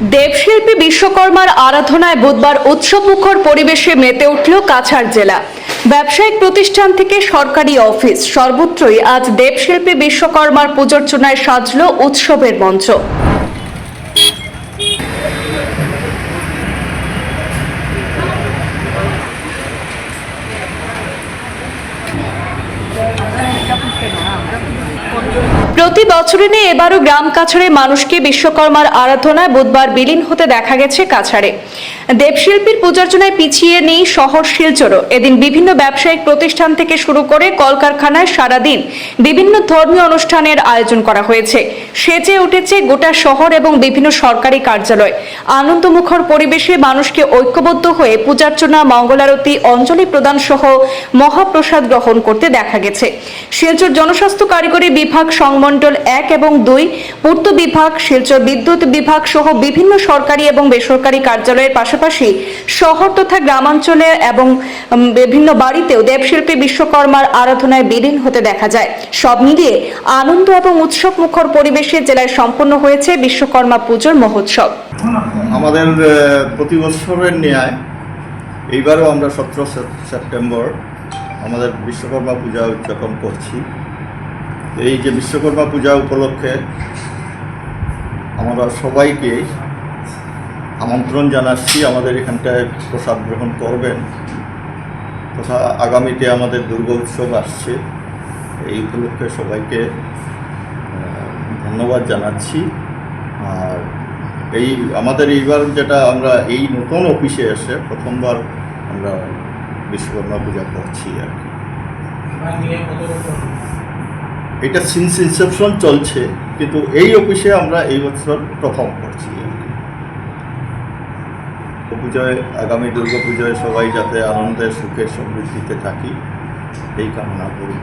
দেবশিল্পী বিশ্বকর্মার আরাধনায় বুধবার উৎসবমুখর পরিবেশে মেতে উঠল কাছাড় জেলা। ব্যবসায়িক প্রতিষ্ঠান থেকে সরকারি অফিস, সর্বত্রই আজ দেবশিল্পী বিশ্বকর্মার পুজোর্চনায় সাজল উৎসবের মঞ্চ। প্রতি বছরে নিয়ে এবারও গ্রাম কাছাড়ে মানুষকে বিশ্বকর্মার আরাধনায় বুধবার বিলীন হতে দেখা গেছে কাছাড়ে। দেবশিল্পীর পূজার্চনায় পিছিয়ে নেই শহর শিলচরও। এদিন বিভিন্ন ব্যবসায়িক প্রতিষ্ঠান থেকে শুরু করে কলকারখানায় সারাদিন বিভিন্ন ধর্মীয় অনুষ্ঠানের আয়োজন করা হয়েছে। সেজে উঠেছে গোটা শহর এবং বিভিন্ন সরকারি কার্যালয়। আনন্দমুখর পরিবেশে মানুষকে ঐক্যবদ্ধ হয়ে পূজার্চনা, মঙ্গলারতি, অঞ্জলি প্রদান সহ মহাপ্রসাদ গ্রহণ করতে দেখা গেছে। শিলচর জনস্বাস্থ্য কারিগরি বিভাগ, সংমণ্ডল এক এবং দুই, পূর্ত বিভাগ, শিলচর বিদ্যুৎ বিভাগ সহ বিভিন্ন সরকারি এবং বেসরকারি কার্যালয়ের পাশাপাশি শহর তথা গ্রামাঞ্চলে এবং বিভিন্ন বাড়িতেও দেবশিল্পী বিশ্বকর্মার আরাধনায় বিলীন হতে দেখা যায়। সব মিলিয়ে আনন্দ এবং উৎসব মুখর পরিবেশে জেলায় সম্পন্ন হয়েছে বিশ্বকর্মা পুজোর মহোৎসব। আমাদের প্রতি বছরের ন্যায় এইবারও আমরা সতেরো সেপ্টেম্বর আমাদের বিশ্বকর্মা পূজা উদযাপন করছি। এই যে বিশ্বকর্মা পূজা উপলক্ষে আমরা সবাইকে আমন্ত্রণ জানাচ্ছি আমাদের এখানটায় প্রসাদ গ্রহণ করবেন। তথা আগামীতে আমাদের দুর্গা উৎসব আসছে। এই উপলক্ষে সবাইকে ধন্যবাদ জানাচ্ছি। আর এই আমাদের এইবার যেটা আমরা এই নতুন অফিসে এসে প্রথমবার আমরা বিশ্বকর্মা পূজা করছি আর কি। এটা সিন্স ইনসেপশন চলছে কিন্তু এই অফিসে আমরা এই বছর প্রথম করছি। পুজোয় আগামী দুর্গা পুজোয় সবাই যাতে আনন্দে সুখে সমৃদ্ধিতে থাকি এই কামনা করি।